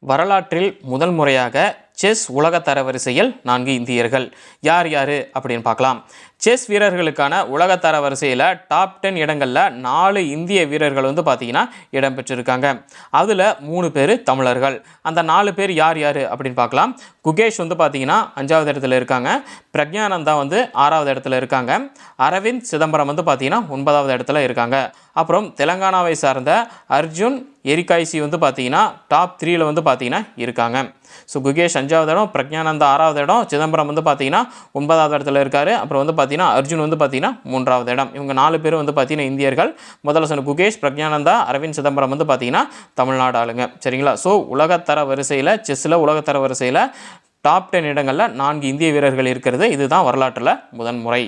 வரலாற்றில் முதல் முறையாக செஸ் உலக தரவரிசையில் நான்கு இந்தியர்கள். யார் யார் அப்படின்னு பார்க்கலாம். செஸ் வீரர்களுக்கான உலக தர வரிசையில் டாப் டென் இடங்களில் நாலு இந்திய வீரர்கள் வந்து பார்த்தீங்கன்னா இடம்பெற்றிருக்காங்க. அதில் மூணு பேர் தமிழர்கள். அந்த நாலு பேர் யார் யார் அப்படின்னு பார்க்கலாம். குகேஷ் வந்து பார்த்தீங்கன்னா அஞ்சாவது இடத்துல இருக்காங்க. பிரக்ஞானந்தா வந்து ஆறாவது இடத்துல இருக்காங்க. அரவிந்த் சிதம்பரம் வந்து பார்த்தீங்கன்னா ஒன்பதாவது இடத்துல இருக்காங்க. அப்புறம் தெலங்கானாவை சார்ந்த அர்ஜுன் எரிகாய்சி வந்து பார்த்தீங்கன்னா டாப் த்ரீயில் வந்து பார்த்தீங்கன்னா இருக்காங்க. ஸோ குகேஷ் அஞ்சாவது இடம் பிரக்ஞானந்தா ஆறாவது இடம் சிதம்பரம் வந்து பார்த்தீங்கன்னா ஒன்பதாவது இடத்துல இருக்கார். அப்புறம் வந்து பார்த்தீங்கன்னா அர்ஜுன் வந்து பார்த்தீங்கன்னா மூன்றாவது இடம். இவங்க நாலு பேர் வந்து பார்த்தீங்கன்னா இந்தியர்கள். முதல்ல சொன்ன குகேஷ் பிரக்ஞானந்தா அரவிந்த் சிதம்பரம் வந்து பார்த்தீங்கன்னா தமிழ்நாடு ஆளுங்க. சரிங்களா? ஸோ உலகத்தர வரிசையில் செஸ்ஸில் உலகத்தர வரிசையில் டாப் டென் இடங்களில் நான்கு இந்திய வீரர்கள் இருக்கிறது. இதுதான் வரலாற்றில் முதன்முறை.